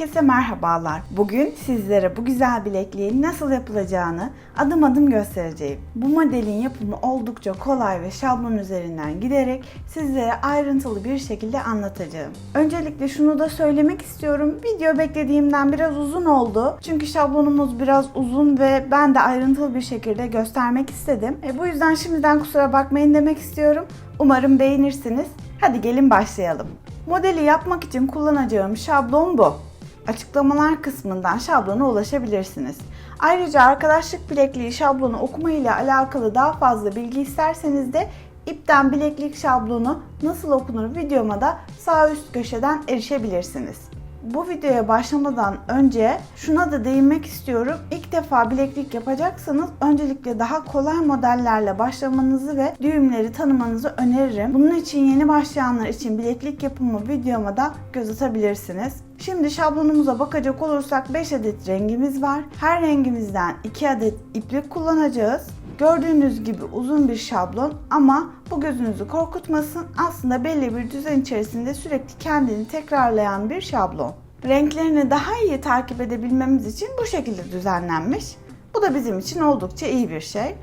Herkese merhabalar. Bugün sizlere bu güzel bilekliğin nasıl yapılacağını adım adım göstereceğim. Bu modelin yapımı oldukça kolay ve şablon üzerinden giderek sizlere ayrıntılı bir şekilde anlatacağım. Öncelikle şunu da söylemek istiyorum. Video beklediğimden biraz uzun oldu. Çünkü şablonumuz biraz uzun ve ben de ayrıntılı bir şekilde göstermek istedim. E, bu yüzden şimdiden kusura bakmayın demek istiyorum. Umarım beğenirsiniz. Hadi gelin başlayalım. Modeli yapmak için kullanacağım şablon bu. Açıklamalar kısmından şablona ulaşabilirsiniz. Ayrıca arkadaşlık bilekliği şablonu okuma ile alakalı daha fazla bilgi isterseniz de ipten bileklik şablonu nasıl okunur videoma da sağ üst köşeden erişebilirsiniz. Bu videoya başlamadan önce şuna da değinmek istiyorum. İlk defa bileklik yapacaksanız öncelikle daha kolay modellerle başlamanızı ve düğümleri tanımanızı öneririm. Bunun için yeni başlayanlar için bileklik yapımı videoma da göz atabilirsiniz. Şimdi şablonumuza bakacak olursak 5 adet rengimiz var. Her rengimizden 2 adet iplik kullanacağız. Gördüğünüz gibi uzun bir şablon ama bu gözünüzü korkutmasın. Aslında belli bir düzen içerisinde sürekli kendini tekrarlayan bir şablon. Renklerini daha iyi takip edebilmemiz için bu şekilde düzenlenmiş. Bu da bizim için oldukça iyi bir şey.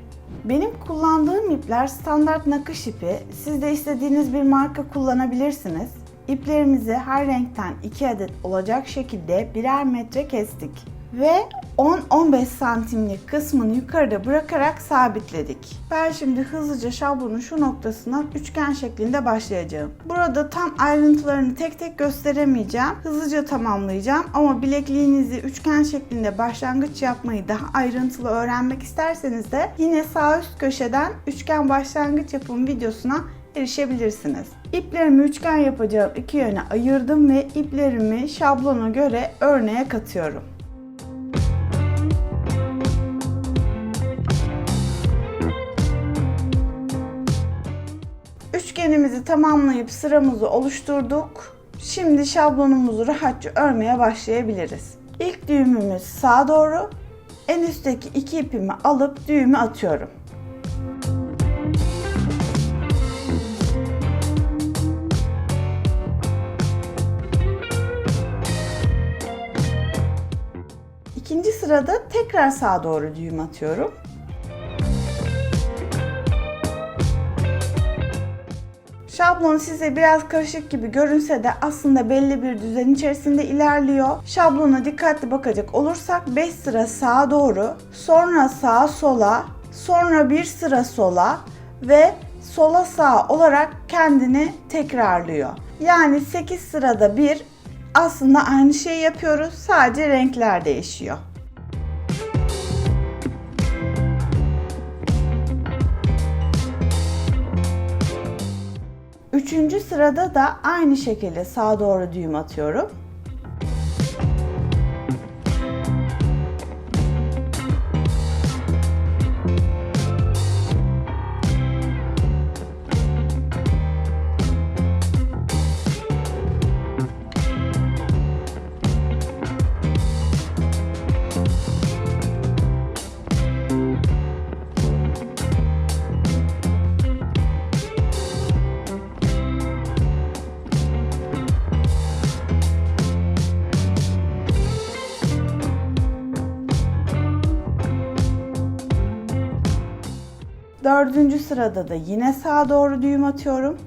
Benim kullandığım ipler standart nakış ipi. Siz de istediğiniz bir marka kullanabilirsiniz. İplerimizi her renkten 2 adet olacak şekilde birer metre kestik ve 10-15 santimlik kısmını yukarıda bırakarak sabitledik. Ben şimdi hızlıca şablonun şu noktasından üçgen şeklinde başlayacağım. Burada tam ayrıntılarını tek tek gösteremeyeceğim. Hızlıca tamamlayacağım ama bilekliğinizi üçgen şeklinde başlangıç yapmayı daha ayrıntılı öğrenmek isterseniz de yine sağ üst köşeden üçgen başlangıç yapım videosuna erişebilirsiniz. İplerimi üçgen yapacağım iki yöne ayırdım ve iplerimi şablona göre örneğe katıyorum. Üçgenimizi tamamlayıp sıramızı oluşturduk. Şimdi şablonumuzu rahatça örmeye başlayabiliriz. İlk düğümümüz sağa doğru. En üstteki iki ipimi alıp düğümü atıyorum. Sırada tekrar sağa doğru düğüm atıyorum. Şablon size biraz karışık gibi görünse de aslında belli bir düzen içerisinde ilerliyor. Şablona dikkatli bakacak olursak 5 sıra sağa doğru, sonra sağa sola, sonra bir sıra sola ve sola sağ olarak kendini tekrarlıyor. Yani 8 sırada bir aslında aynı şeyi yapıyoruz. Sadece renkler değişiyor. Üçüncü sırada da aynı şekilde sağa doğru düğüm atıyorum. Dördüncü sırada da yine sağa doğru düğüm atıyorum.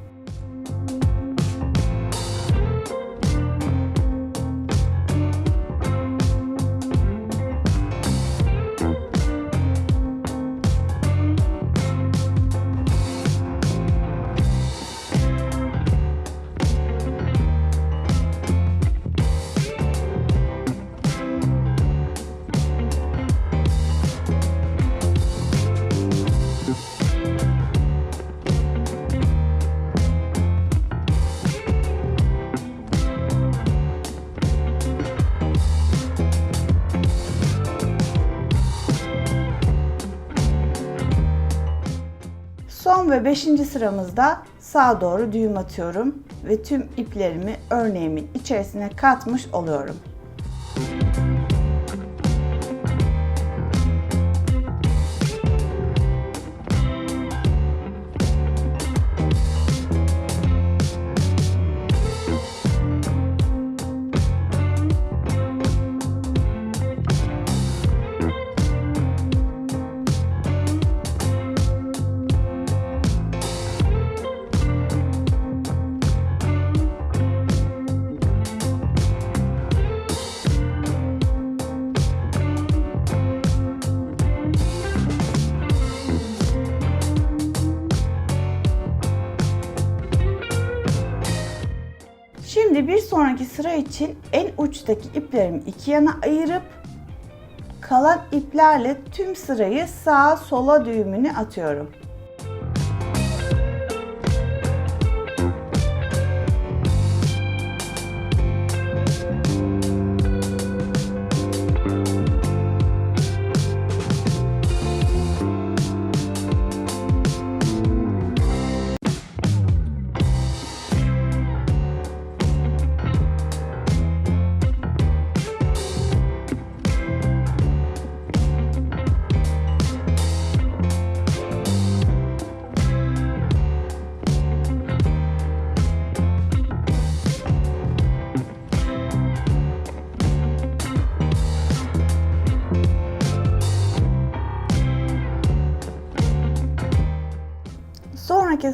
Ve 5. sıramızda sağa doğru düğüm atıyorum ve tüm iplerimi örneğimin içerisine katmış oluyorum. Sonraki sıra için en uçtaki iplerimi iki yana ayırıp kalan iplerle tüm sırayı sağa sola düğümünü atıyorum.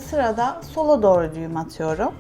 Sırada sola doğru düğüm atıyorum.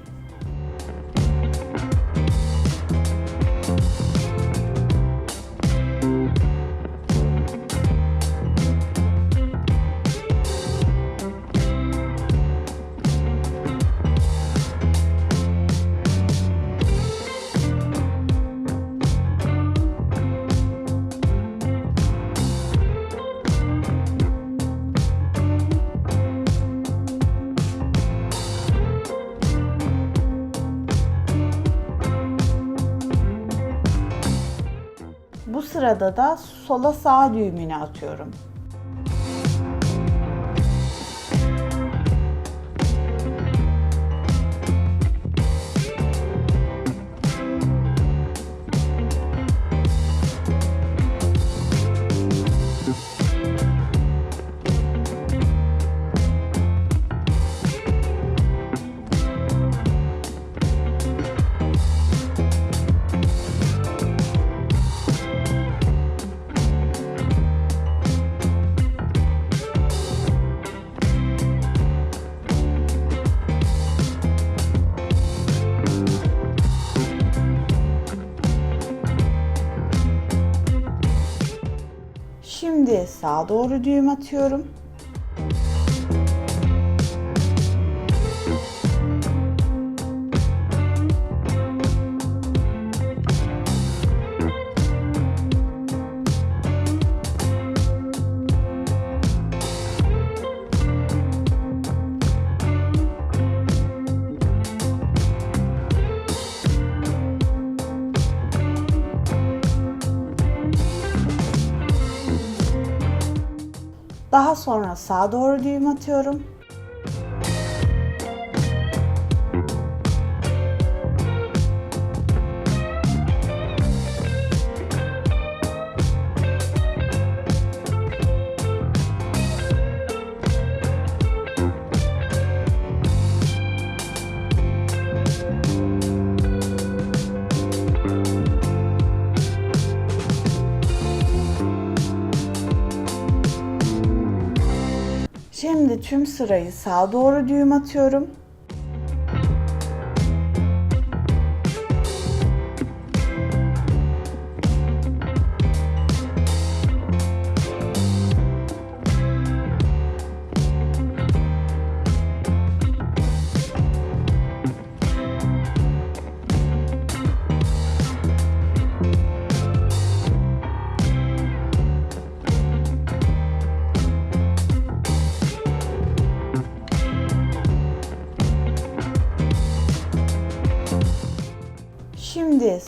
Sırada da sola sağ düğümünü atıyorum. Sağa doğru düğüm atıyorum. Daha sonra sağa doğru düğüm atıyorum. Sırayı sağa doğru düğüm atıyorum.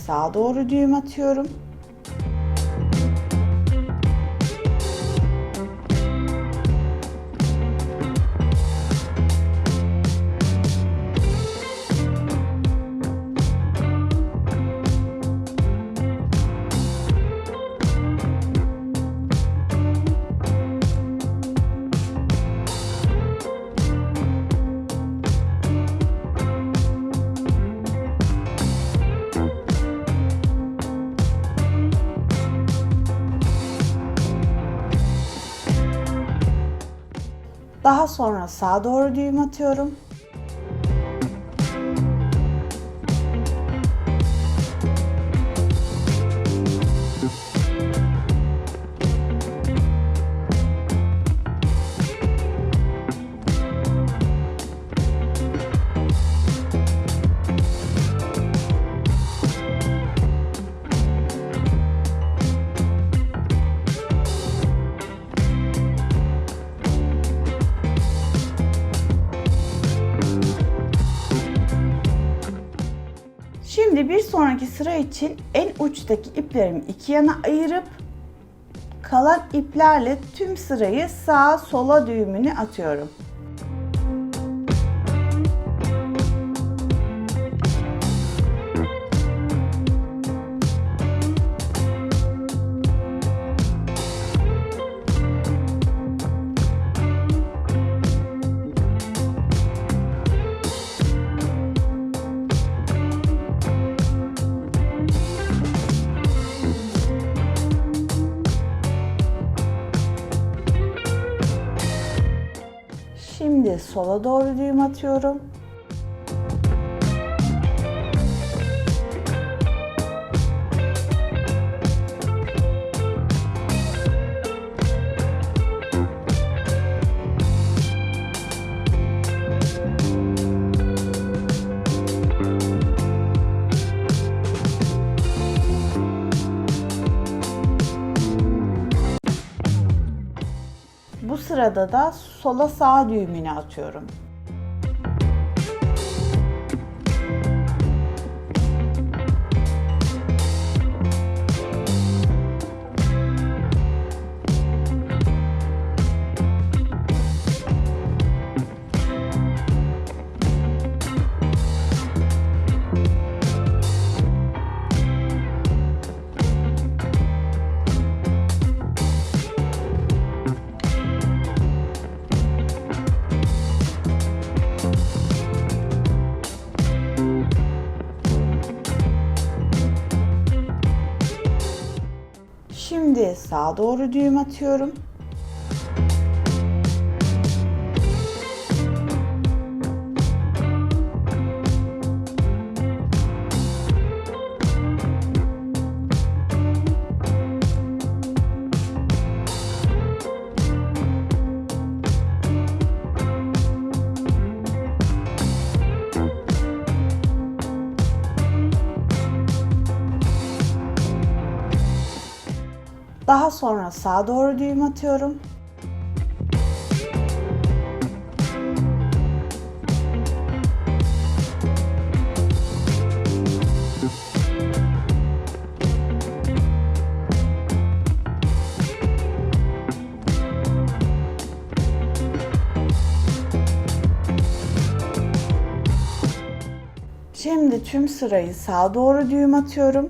Sağa doğru düğüm atıyorum. Daha sonra sağa doğru düğüm atıyorum. İçin en uçtaki iplerimi iki yana ayırıp kalan iplerle tüm sırayı sağa sola düğümünü atıyorum. Doğru düğüm atıyorum. Bu sırada da sola sağ düğümünü atıyorum. Şimdi sağa doğru düğüm atıyorum. Sonra sağa doğru düğüm atıyorum. Şimdi tüm sırayı sağa doğru düğüm atıyorum.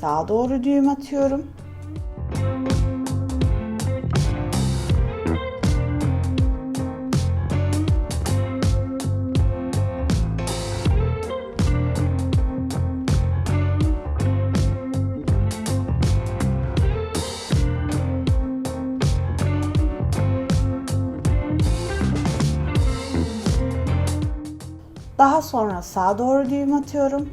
Sağa doğru düğüm atıyorum. Daha sonra sağa doğru düğüm atıyorum.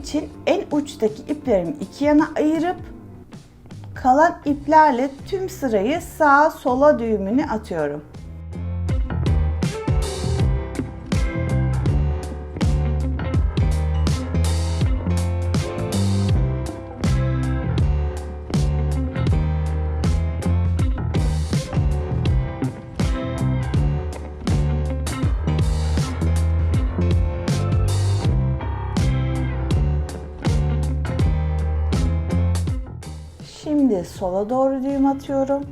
İçin en uçtaki iplerimi iki yana ayırıp kalan iplerle tüm sırayı sağa sola düğümünü atıyorum. Şimdi sola doğru düğüm atıyorum.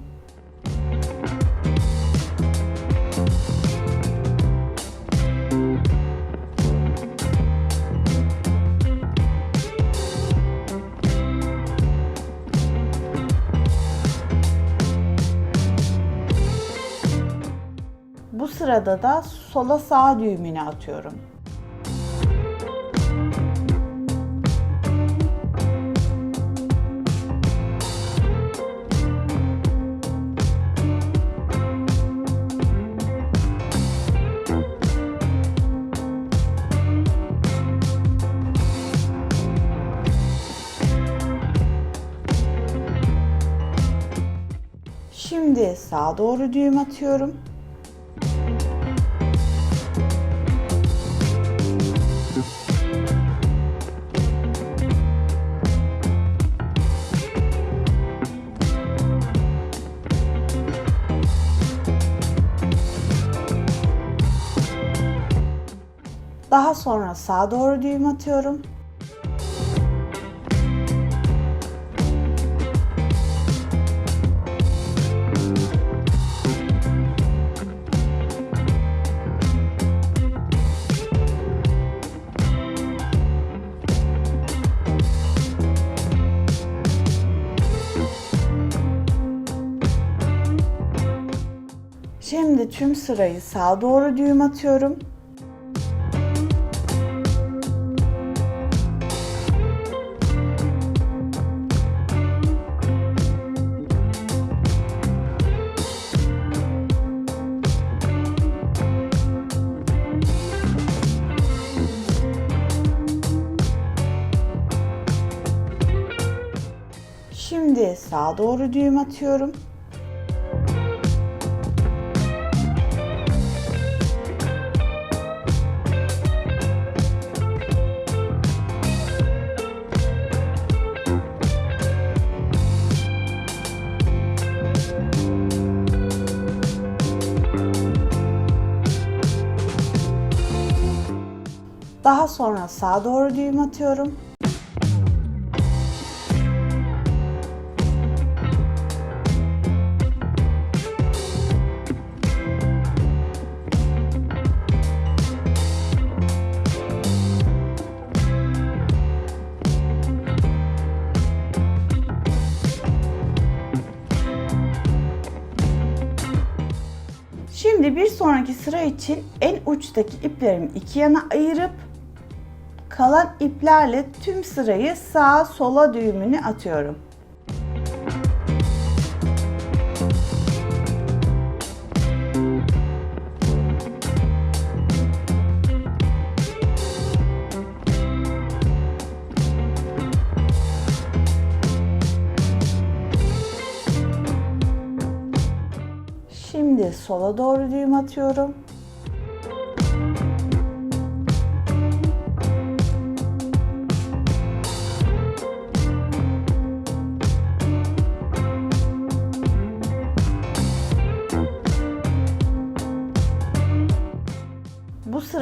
Bu sırada da sola sağ düğümünü atıyorum. Şimdi sağa doğru düğüm atıyorum. Daha sonra sağa doğru düğüm atıyorum. Şimdi tüm sırayı sağa doğru düğüm atıyorum. Şimdi sağa doğru düğüm atıyorum. Daha sonra sağa doğru düğüm atıyorum. Şimdi bir sonraki sıra için en uçtaki iplerimi iki yana ayırıp kalan iplerle tüm sırayı sağa sola düğümünü atıyorum. Şimdi sola doğru düğüm atıyorum.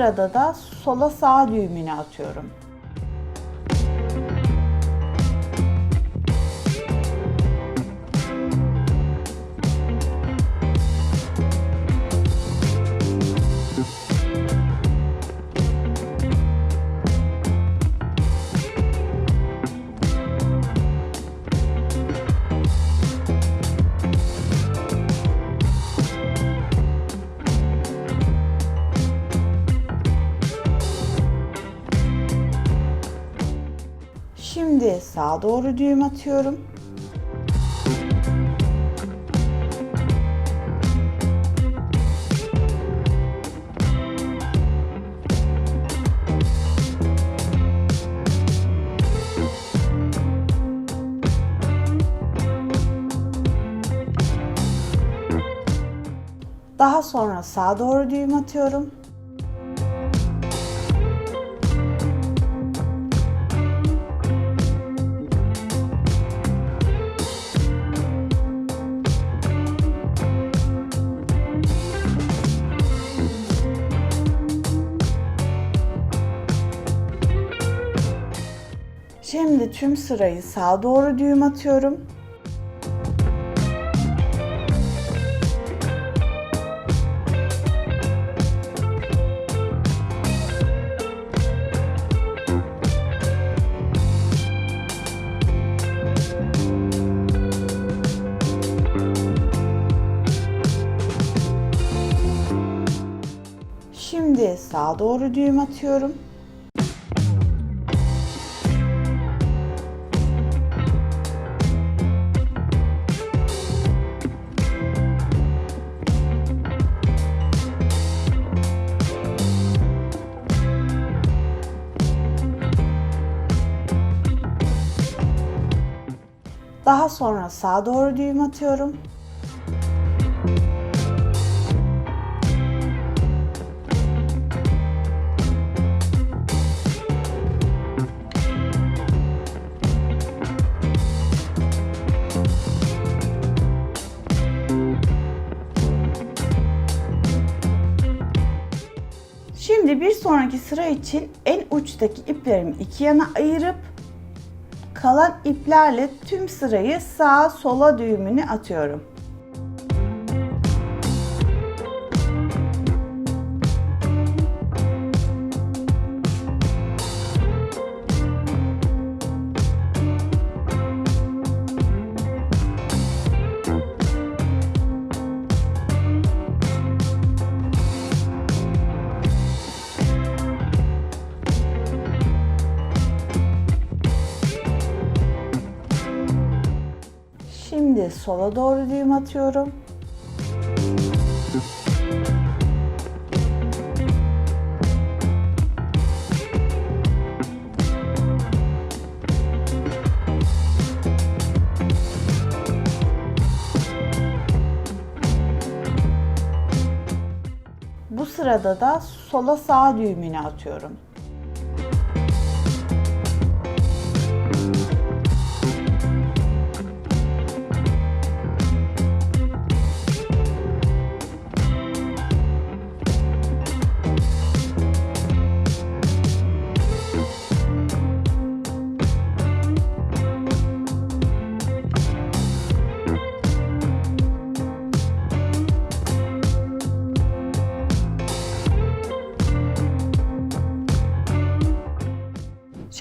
Sırada da sola sağ düğümünü atıyorum. Şimdi sağa doğru düğüm atıyorum. Daha sonra sağa doğru düğüm atıyorum. Şimdi tüm sırayı sağa doğru düğüm atıyorum. Şimdi sağa doğru düğüm atıyorum. Daha sonra sağa doğru düğüm atıyorum. Şimdi bir sonraki sıra için en uçtaki iplerimi iki yana ayırıp kalan iplerle tüm sırayı sağa sola düğümünü atıyorum. Şimdi sola doğru düğüm atıyorum. Bu sırada da sola sağ düğümünü atıyorum.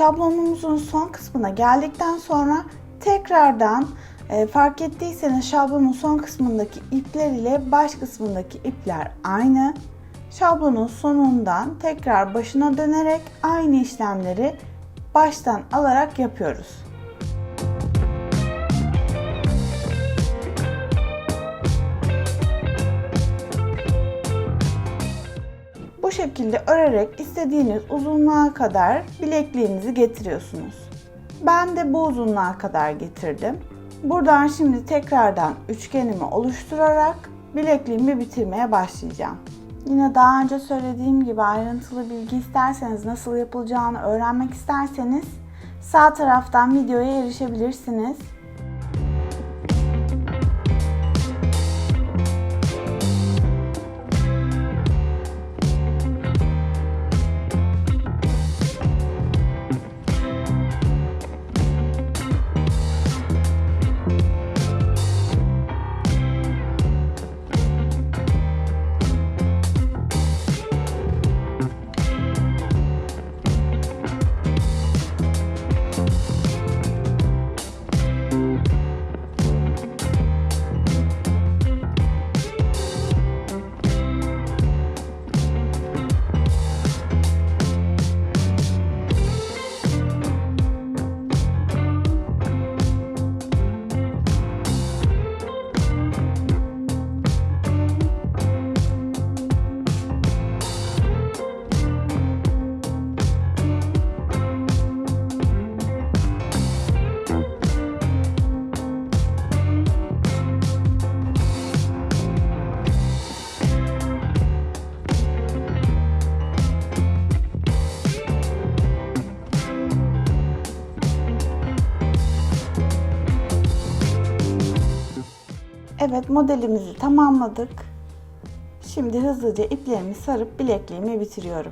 Şablonumuzun son kısmına geldikten sonra tekrardan e, fark ettiyseniz şablonun son kısmındaki ipler ile baş kısmındaki ipler aynı. Şablonun sonundan tekrar başına dönerek aynı işlemleri baştan alarak yapıyoruz. Şekilde örerek istediğiniz uzunluğa kadar bilekliğinizi getiriyorsunuz. Ben de bu uzunluğa kadar getirdim. Buradan şimdi tekrardan üçgenimi oluşturarak bilekliğimi bitirmeye başlayacağım. Yine daha önce söylediğim gibi ayrıntılı bilgi isterseniz nasıl yapılacağını öğrenmek isterseniz sağ taraftan videoya erişebilirsiniz. Evet modelimizi tamamladık. Şimdi hızlıca iplerimi sarıp bilekliğimi bitiriyorum.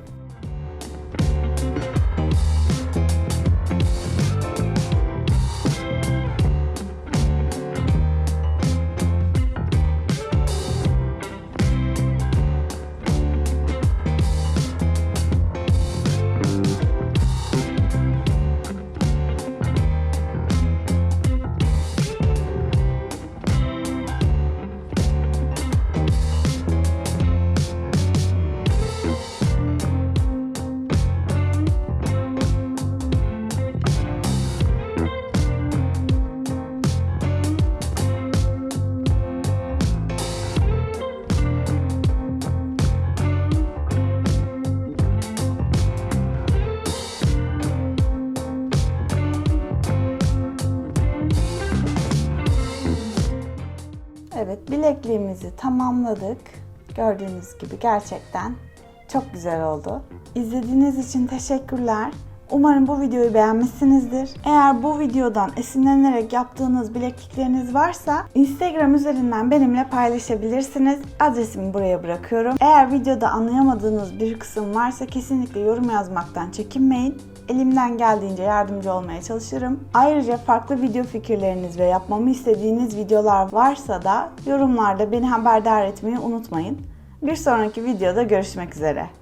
Bilekliğimizi tamamladık. Gördüğünüz gibi gerçekten çok güzel oldu. İzlediğiniz için teşekkürler. Umarım bu videoyu beğenmişsinizdir. Eğer bu videodan esinlenerek yaptığınız bileklikleriniz varsa Instagram üzerinden benimle paylaşabilirsiniz. Adresimi buraya bırakıyorum. Eğer videoda anlayamadığınız bir kısım varsa kesinlikle yorum yazmaktan çekinmeyin. Elimden geldiğince yardımcı olmaya çalışırım. Ayrıca farklı video fikirleriniz ve yapmamı istediğiniz videolar varsa da yorumlarda beni haberdar etmeyi unutmayın. Bir sonraki videoda görüşmek üzere.